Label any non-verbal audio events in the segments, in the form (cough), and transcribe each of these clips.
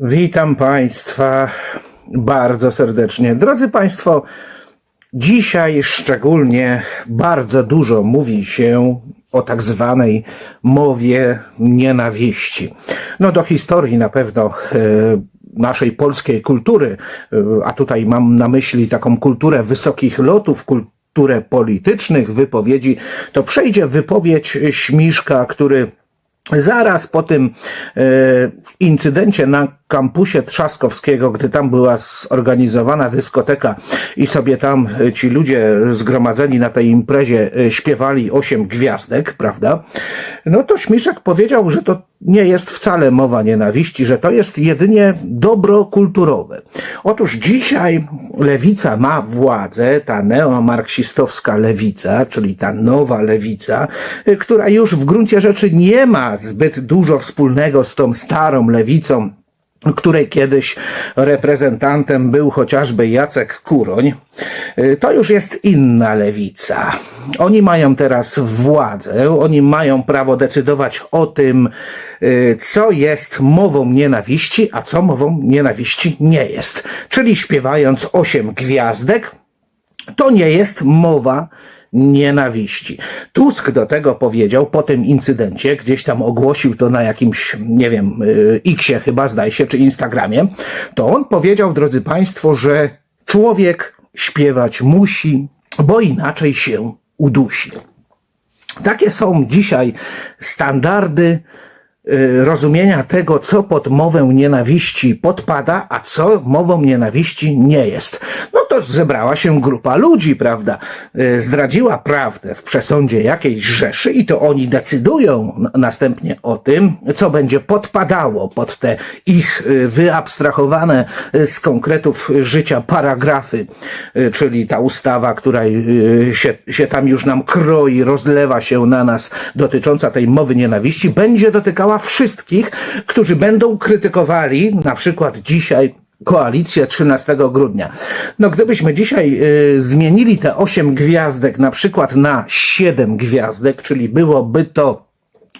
Witam Państwa bardzo serdecznie. Drodzy Państwo, dzisiaj szczególnie bardzo dużo mówi się o tak zwanej mowie nienawiści. No do historii na pewno e, naszej polskiej kultury, e, a tutaj mam na myśli taką kulturę wysokich lotów, kulturę politycznych wypowiedzi, to przejdzie wypowiedź Śmiszka, który Zaraz po tym e, incydencie na kampusie Trzaskowskiego, gdy tam była zorganizowana dyskoteka i sobie tam e, ci ludzie zgromadzeni na tej imprezie e, śpiewali osiem gwiazdek, prawda? No to Śmiszek powiedział, że to nie jest wcale mowa nienawiści, że to jest jedynie dobro kulturowe. Otóż dzisiaj lewica ma władzę, ta neomarksistowska lewica, czyli ta nowa lewica, która już w gruncie rzeczy nie ma zbyt dużo wspólnego z tą starą lewicą, której kiedyś reprezentantem był chociażby Jacek Kuroń, y, to już jest inna lewica. Oni mają teraz władzę, oni mają prawo decydować o tym, y, co jest mową nienawiści, a co mową nienawiści nie jest. Czyli śpiewając osiem gwiazdek, to nie jest mowa nienawiści. Tusk do tego powiedział po tym incydencie, gdzieś tam ogłosił to na jakimś, nie wiem, y, Xie chyba, zdaje się, czy Instagramie, to on powiedział, drodzy Państwo, że człowiek śpiewać musi, bo inaczej się udusi. Takie są dzisiaj standardy rozumienia tego, co pod mowę nienawiści podpada, a co mową nienawiści nie jest. No to zebrała się grupa ludzi, prawda? Y, Zdradziła prawdę w przesądzie jakiejś rzeszy i to oni decydują następnie o tym, co będzie podpadało pod te ich y, wyabstrahowane y, z konkretów życia paragrafy, y, czyli ta ustawa, która y, się, się tam już nam kroi, rozlewa się na nas dotycząca tej mowy nienawiści, będzie dotykała wszystkich, którzy będą krytykowali na przykład dzisiaj koalicję 13 grudnia. No gdybyśmy dzisiaj y, zmienili te 8 gwiazdek na przykład na 7 gwiazdek, czyli byłoby to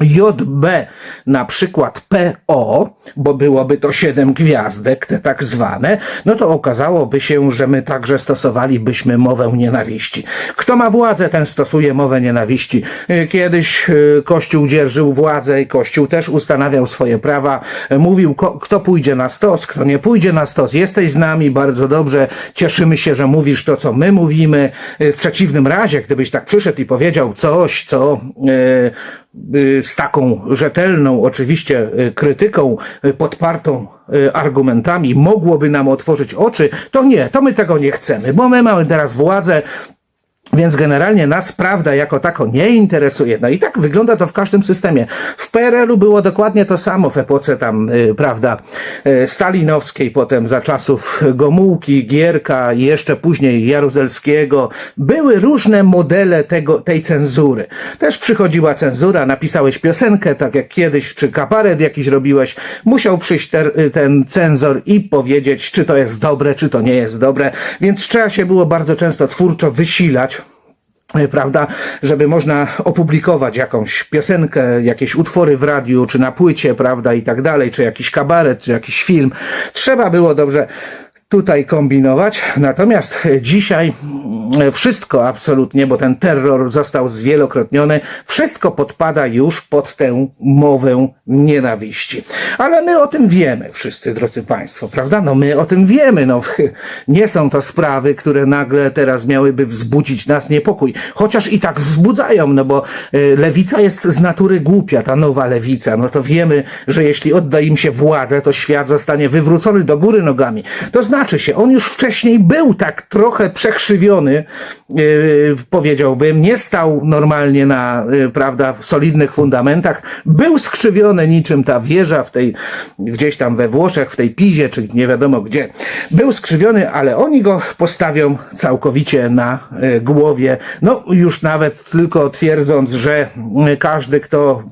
JB na przykład PO, bo byłoby to 7 gwiazdek, te tak zwane, no to okazałoby się, że my także stosowalibyśmy mowę nienawiści. Kto ma władzę, ten stosuje mowę nienawiści. Y, Kiedyś y, Kościół dzierżył władzę i Kościół też ustanawiał swoje prawa. Y, Mówił, kto pójdzie na stos, kto nie pójdzie na stos. Jesteś z nami, bardzo dobrze, cieszymy się, że mówisz to, co my mówimy. W przeciwnym razie, gdybyś tak przyszedł i powiedział coś, co... y, y, z taką rzetelną, oczywiście, y, krytyką y, podpartą y, argumentami mogłoby nam otworzyć oczy, to nie, to my tego nie chcemy, bo my mamy teraz władzę, więc generalnie nas prawda jako tako nie interesuje. No i tak wygląda to w każdym systemie. W PRL-u było dokładnie to samo w epoce tam, y, prawda, y, stalinowskiej, potem za czasów Gomułki, Gierka i jeszcze później Jaruzelskiego. Były różne modele tego, tej cenzury. Też przychodziła cenzura, napisałeś piosenkę, tak jak kiedyś, czy kabaret jakiś robiłeś. Musiał przyjść ter, y, ten cenzor i powiedzieć, czy to jest dobre, czy to nie jest dobre. Więc trzeba się było bardzo często twórczo wysilać prawda, żeby można opublikować jakąś piosenkę, jakieś utwory w radiu, czy na płycie, prawda, i tak dalej, czy jakiś kabaret, czy jakiś film. Trzeba było dobrze tutaj kombinować. Natomiast dzisiaj mm, wszystko absolutnie, bo ten terror został zwielokrotniony, wszystko podpada już pod tę mowę nienawiści. Ale my o tym wiemy wszyscy, drodzy Państwo, prawda? No my o tym wiemy, no (laughs) nie są to sprawy, które nagle teraz miałyby wzbudzić nas niepokój. Chociaż i tak wzbudzają, no bo y, lewica jest z natury głupia, ta nowa lewica. No to wiemy, że jeśli odda im się władzę, to świat zostanie wywrócony do góry nogami. To znaczy się, on już wcześniej był tak trochę przekrzywiony, yy, powiedziałbym, nie stał normalnie na, yy, prawda, solidnych fundamentach, był skrzywiony niczym ta wieża w tej, gdzieś tam we Włoszech, w tej Pizie, czy nie wiadomo gdzie. Był skrzywiony, ale oni go postawią całkowicie na yy, głowie. No, już nawet tylko twierdząc, że każdy, kto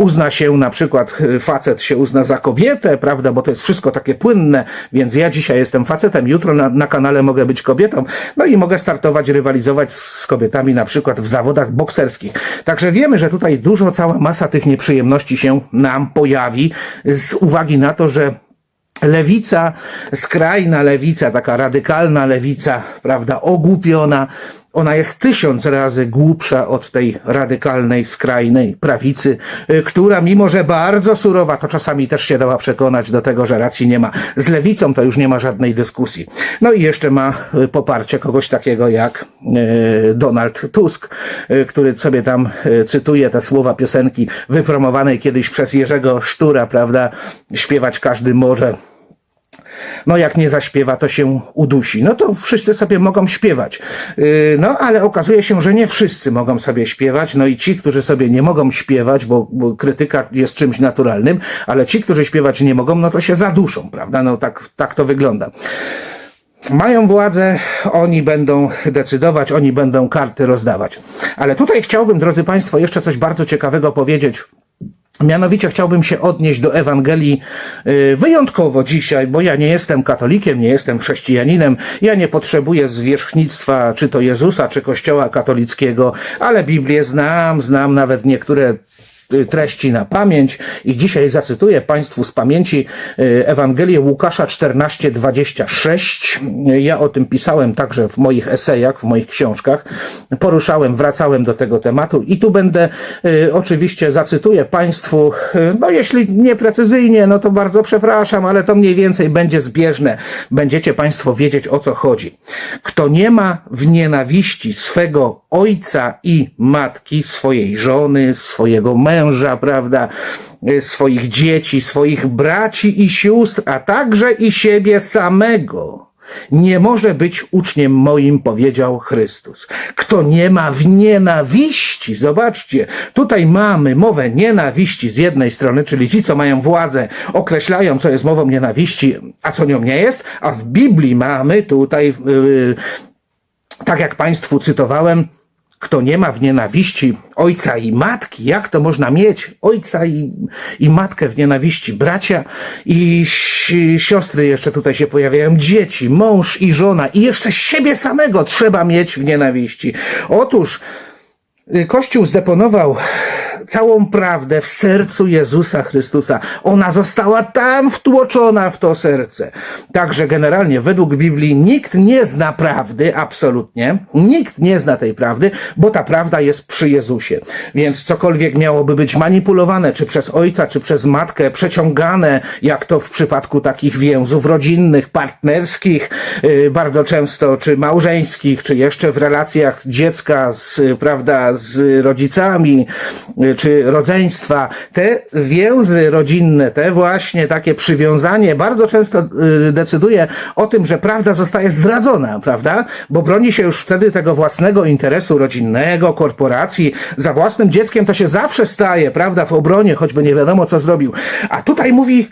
uzna się na przykład y, facet się uzna za kobietę, prawda, bo to jest wszystko takie płynne, więc ja dzisiaj jestem facetem, jutro na, na kanale mogę być kobietą, no i mogę startować, rywalizować z kobietami na przykład w zawodach bokserskich. Także wiemy, że tutaj dużo, cała masa tych nieprzyjemności się nam pojawi z uwagi na to, że lewica, skrajna lewica, taka radykalna lewica, prawda, ogłupiona, ona jest tysiąc razy głupsza od tej radykalnej, skrajnej prawicy, y, która mimo, że bardzo surowa, to czasami też się dała przekonać do tego, że racji nie ma. Z lewicą to już nie ma żadnej dyskusji. No i jeszcze ma y, poparcie kogoś takiego jak y, Donald Tusk, który sobie tam cytuje te słowa piosenki wypromowanej kiedyś przez Jerzego Sztura, prawda, śpiewać każdy może no jak nie zaśpiewa, to się udusi. No to wszyscy sobie mogą śpiewać. Yy, No ale okazuje się, że nie wszyscy mogą sobie śpiewać, no i ci, którzy sobie nie mogą śpiewać, bo, bo krytyka jest czymś naturalnym, ale ci, którzy śpiewać nie mogą, no to się zaduszą, prawda? No tak, tak to wygląda. Mają władzę, oni będą decydować, oni będą karty rozdawać. Ale tutaj chciałbym, drodzy Państwo, jeszcze coś bardzo ciekawego powiedzieć Mianowicie chciałbym się odnieść do Ewangelii y, wyjątkowo dzisiaj, bo ja nie jestem katolikiem, nie jestem chrześcijaninem, ja nie potrzebuję zwierzchnictwa czy to Jezusa, czy Kościoła katolickiego, ale Biblię znam, znam nawet niektóre treści na pamięć i dzisiaj zacytuję Państwu z pamięci y, Ewangelię Łukasza 14:26. Ja o tym pisałem także w moich esejach, w moich książkach. Poruszałem, wracałem do tego tematu i tu będę y, oczywiście zacytuję Państwu, y, no jeśli nieprecyzyjnie, no to bardzo przepraszam, ale to mniej więcej będzie zbieżne. Będziecie Państwo wiedzieć o co chodzi. Kto nie ma w nienawiści swego ojca i matki, swojej żony, swojego męża, prawda, y, swoich dzieci, swoich braci i sióstr, a także i siebie samego. Nie może być uczniem moim, powiedział Chrystus. Kto nie ma w nienawiści, zobaczcie, tutaj mamy mowę nienawiści z jednej strony, czyli ci, co mają władzę, określają, co jest mową nienawiści, a co nią nie jest, a w Biblii mamy tutaj, yy, tak jak Państwu cytowałem, kto nie ma w nienawiści ojca i matki, jak to można mieć ojca i, i matkę w nienawiści? Bracia i si- siostry jeszcze tutaj się pojawiają, dzieci, mąż i żona i jeszcze siebie samego trzeba mieć w nienawiści. Otóż y, Kościół zdeponował całą prawdę w sercu Jezusa Chrystusa. Ona została tam wtłoczona w to serce. Także generalnie według Biblii nikt nie zna prawdy, absolutnie. Nikt nie zna tej prawdy, bo ta prawda jest przy Jezusie. Więc cokolwiek miałoby być manipulowane, czy przez ojca, czy przez matkę, przeciągane, jak to w przypadku takich więzów rodzinnych, partnerskich, yy, bardzo często, czy małżeńskich, czy jeszcze w relacjach dziecka z, prawda, z rodzicami, yy, czy rodzeństwa, te więzy rodzinne, te właśnie takie przywiązanie bardzo często y, decyduje o tym, że prawda zostaje zdradzona, prawda? Bo broni się już wtedy tego własnego interesu rodzinnego, korporacji. Za własnym dzieckiem to się zawsze staje, prawda, w obronie, choćby nie wiadomo co zrobił. A tutaj mówi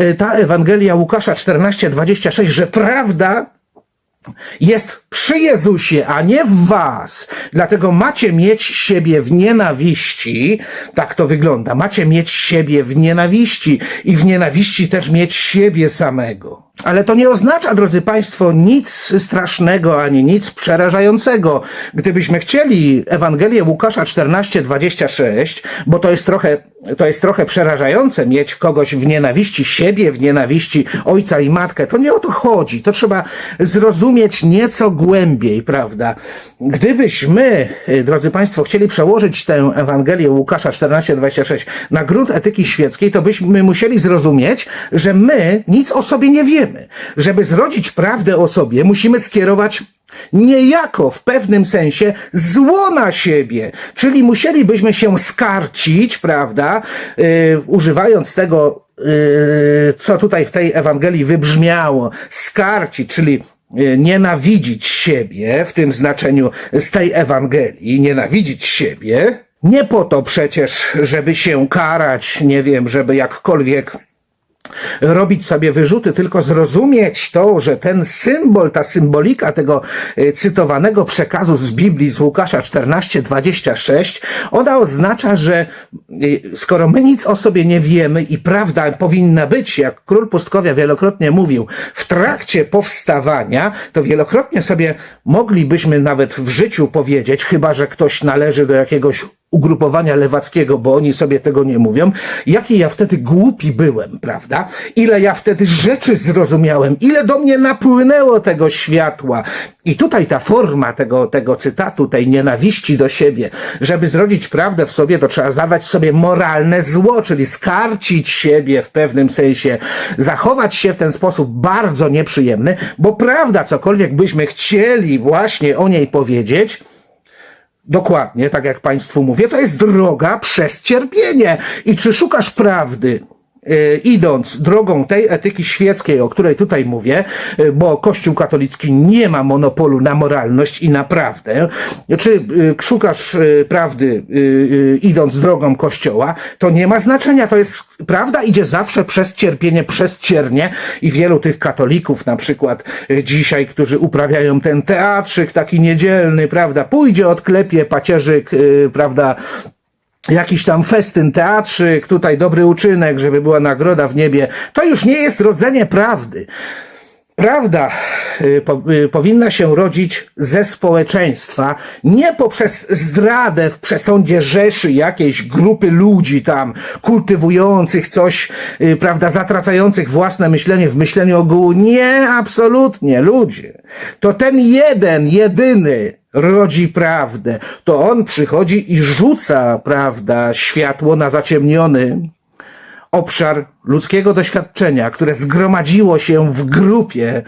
y, ta Ewangelia Łukasza 14:26, że prawda jest przy Jezusie, a nie w was. Dlatego macie mieć siebie w nienawiści. Tak to wygląda. Macie mieć siebie w nienawiści i w nienawiści też mieć siebie samego. Ale to nie oznacza, drodzy Państwo, nic strasznego ani nic przerażającego. Gdybyśmy chcieli Ewangelię Łukasza 14:26, bo to jest trochę, to jest trochę przerażające mieć kogoś w nienawiści siebie, w nienawiści ojca i matkę, to nie o to chodzi. To trzeba zrozumieć nieco głębiej, prawda? Gdybyśmy, y, drodzy Państwo, chcieli przełożyć tę Ewangelię Łukasza 14:26 na grunt etyki świeckiej, to byśmy musieli zrozumieć, że my nic o sobie nie wiemy. Żeby zrodzić prawdę o sobie, musimy skierować niejako w pewnym sensie zło na siebie. Czyli musielibyśmy się skarcić, prawda, yy, używając tego, yy, co tutaj w tej Ewangelii wybrzmiało, skarcić, czyli nienawidzić siebie, w tym znaczeniu z tej Ewangelii, nienawidzić siebie. Nie po to przecież, żeby się karać, nie wiem, żeby jakkolwiek robić sobie wyrzuty, tylko zrozumieć to, że ten symbol, ta symbolika tego e, cytowanego przekazu z Biblii z Łukasza 14:26, ona oznacza, że e, skoro my nic o sobie nie wiemy i prawda powinna być, jak król pustkowia wielokrotnie mówił, w trakcie powstawania, to wielokrotnie sobie moglibyśmy nawet w życiu powiedzieć, chyba że ktoś należy do jakiegoś ugrupowania lewackiego, bo oni sobie tego nie mówią, jaki ja wtedy głupi byłem, prawda? Ile ja wtedy rzeczy zrozumiałem, ile do mnie napłynęło tego światła. I tutaj ta forma tego, tego cytatu, tej nienawiści do siebie, żeby zrodzić prawdę w sobie, to trzeba zadać sobie moralne zło, czyli skarcić siebie w pewnym sensie, zachować się w ten sposób bardzo nieprzyjemny, bo prawda, cokolwiek byśmy chcieli właśnie o niej powiedzieć, Dokładnie, tak jak Państwu mówię, to jest droga przez cierpienie. I czy szukasz prawdy? E, idąc drogą tej etyki świeckiej, o której tutaj mówię, e, bo Kościół katolicki nie ma monopolu na moralność i na prawdę, czy e, szukasz prawdy idąc drogą Kościoła, to nie ma znaczenia. To jest, prawda idzie zawsze przez cierpienie, przez ciernie i wielu tych katolików na przykład dzisiaj, którzy uprawiają ten teatrzyk taki niedzielny, prawda, pójdzie, odklepie pacierzyk, prawda, jakiś tam festyn, teatrzyk, tutaj dobry uczynek, żeby była nagroda w niebie, to już nie jest rodzenie prawdy. Prawda y, po, y, powinna się rodzić ze społeczeństwa, nie poprzez zdradę w przesądzie rzeszy jakiejś grupy ludzi tam, kultywujących coś, y, prawda, zatracających własne myślenie w myśleniu ogółu. Nie, absolutnie, ludzie. To ten jeden, jedyny rodzi prawdę. To on przychodzi i rzuca, prawda, światło na zaciemniony obszar ludzkiego doświadczenia, które zgromadziło się w grupie,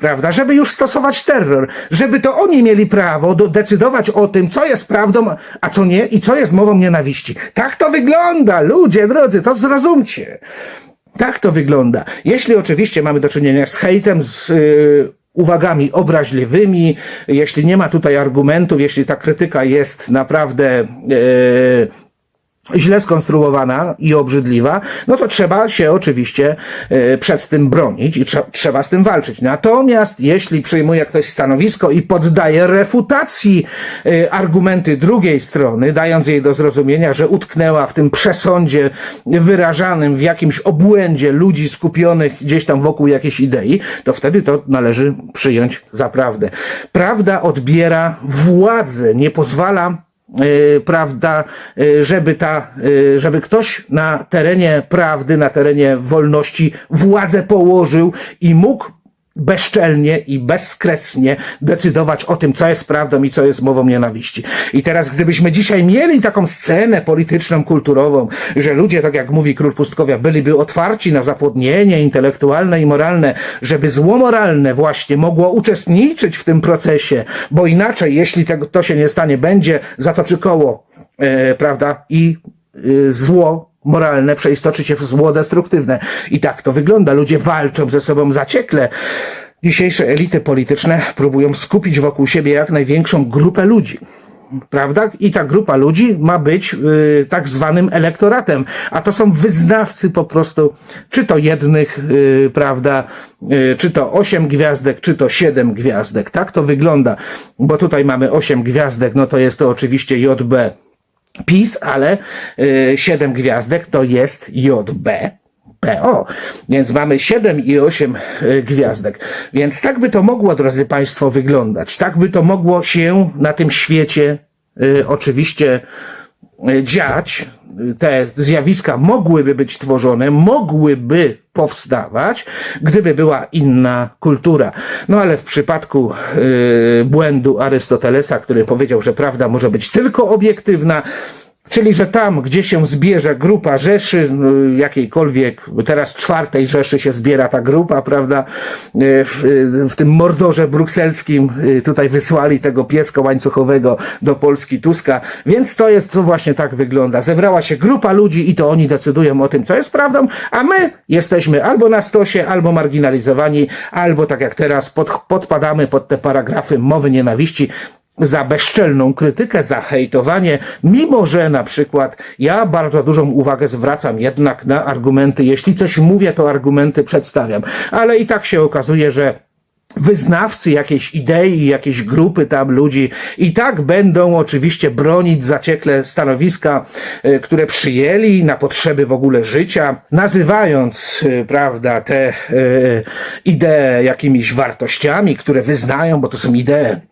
prawda, żeby już stosować terror, żeby to oni mieli prawo do, decydować o tym, co jest prawdą, a co nie i co jest mową nienawiści. Tak to wygląda, ludzie drodzy, to zrozumcie. Tak to wygląda. Jeśli oczywiście mamy do czynienia z hejtem, z yy, uwagami obraźliwymi, jeśli nie ma tutaj argumentów, jeśli ta krytyka jest naprawdę yy, źle skonstruowana i obrzydliwa, no to trzeba się oczywiście e, przed tym bronić i trze- trzeba z tym walczyć. Natomiast jeśli przyjmuje ktoś stanowisko i poddaje refutacji e, argumenty drugiej strony, dając jej do zrozumienia, że utknęła w tym przesądzie wyrażanym w jakimś obłędzie ludzi skupionych gdzieś tam wokół jakiejś idei, to wtedy to należy przyjąć za prawdę. Prawda odbiera władzę, nie pozwala prawda, y, żeby ta, y, żeby ktoś na terenie prawdy, na terenie wolności władzę położył i mógł bezczelnie i bezkresnie decydować o tym, co jest prawdą i co jest mową nienawiści. I teraz, gdybyśmy dzisiaj mieli taką scenę polityczną, kulturową, że ludzie, tak jak mówi król pustkowia, byliby otwarci na zapłodnienie intelektualne i moralne, żeby zło moralne właśnie mogło uczestniczyć w tym procesie, bo inaczej, jeśli tego, to się nie stanie, będzie zatoczy koło, e, prawda, i e, zło moralne przeistoczy się w zło destruktywne. I tak to wygląda. Ludzie walczą ze sobą zaciekle. Dzisiejsze elity polityczne próbują skupić wokół siebie jak największą grupę ludzi. Prawda? I ta grupa ludzi ma być y, tak zwanym elektoratem, a to są wyznawcy po prostu, czy to jednych, y, prawda, y, czy to osiem gwiazdek, czy to siedem gwiazdek. Tak to wygląda, bo tutaj mamy osiem gwiazdek, no to jest to oczywiście JB PiS, ale y, 7 gwiazdek to jest JB. PO. Więc mamy 7 i 8 y, gwiazdek. Więc tak by to mogło, drodzy Państwo, wyglądać. Tak by to mogło się na tym świecie y, oczywiście dziać. Y, Te zjawiska mogłyby być tworzone, mogłyby powstawać, gdyby była inna kultura. No ale w przypadku y, błędu Arystotelesa, który powiedział, że prawda może być tylko obiektywna, Czyli, że tam, gdzie się zbierze grupa Rzeszy, no, jakiejkolwiek, teraz czwartej Rzeszy się zbiera ta grupa, prawda, e, w, w tym mordorze brukselskim e, tutaj wysłali tego pieska łańcuchowego do Polski Tuska, więc to jest, to właśnie tak wygląda. Zebrała się grupa ludzi i to oni decydują o tym, co jest prawdą, a my jesteśmy albo na stosie, albo marginalizowani, albo tak jak teraz pod, podpadamy pod te paragrafy mowy nienawiści, za bezczelną krytykę, za hejtowanie, mimo że na przykład ja bardzo dużą uwagę zwracam jednak na argumenty. Jeśli coś mówię, to argumenty przedstawiam. Ale i tak się okazuje, że wyznawcy jakiejś idei, jakiejś grupy tam ludzi i tak będą oczywiście bronić zaciekle stanowiska, e, które przyjęli na potrzeby w ogóle życia, nazywając, e, prawda, te e, idee jakimiś wartościami, które wyznają, bo to są idee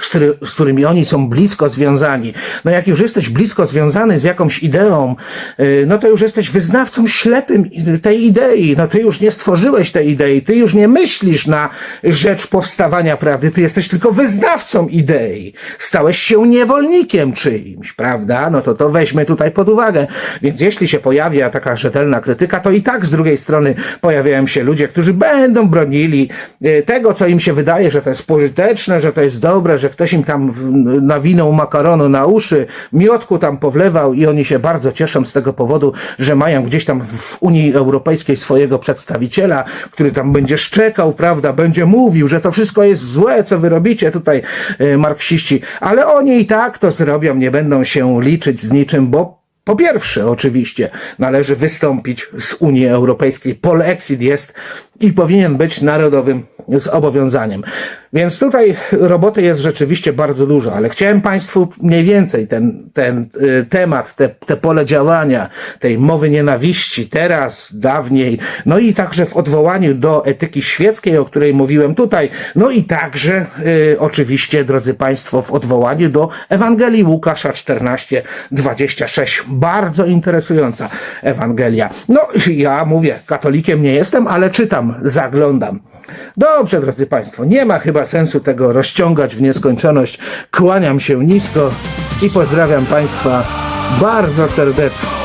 z, który, z którymi oni są blisko związani. No jak już jesteś blisko związany z jakąś ideą, y, no to już jesteś wyznawcą ślepym tej idei. No ty już nie stworzyłeś tej idei, ty już nie myślisz na rzecz powstawania prawdy, ty jesteś tylko wyznawcą idei. Stałeś się niewolnikiem czyimś, prawda? No to to weźmy tutaj pod uwagę. Więc jeśli się pojawia taka rzetelna krytyka, to i tak z drugiej strony pojawiają się ludzie, którzy będą bronili y, tego, co im się wydaje, że to jest pożyteczne, że to jest dobre, że ktoś im tam nawinął makaronu na uszy, miotku tam powlewał i oni się bardzo cieszą z tego powodu, że mają gdzieś tam w Unii Europejskiej swojego przedstawiciela, który tam będzie szczekał, prawda, będzie mówił, że to wszystko jest złe, co wy robicie tutaj, e, marksiści, ale oni i tak to zrobią, nie będą się liczyć z niczym, bo po pierwsze, oczywiście, należy wystąpić z Unii Europejskiej. Polexit jest i powinien być narodowym zobowiązaniem. Więc tutaj roboty jest rzeczywiście bardzo dużo, ale chciałem Państwu mniej więcej ten, ten y, temat, te, te pole działania, tej mowy nienawiści teraz, dawniej, no i także w odwołaniu do etyki świeckiej, o której mówiłem tutaj, no i także y, oczywiście, drodzy Państwo, w odwołaniu do Ewangelii Łukasza 14, 26. Bardzo interesująca Ewangelia. No, ja mówię, katolikiem nie jestem, ale czytam, zaglądam. Dobrze, drodzy Państwo, nie ma chyba sensu tego rozciągać w nieskończoność. Kłaniam się nisko i pozdrawiam Państwa bardzo serdecznie.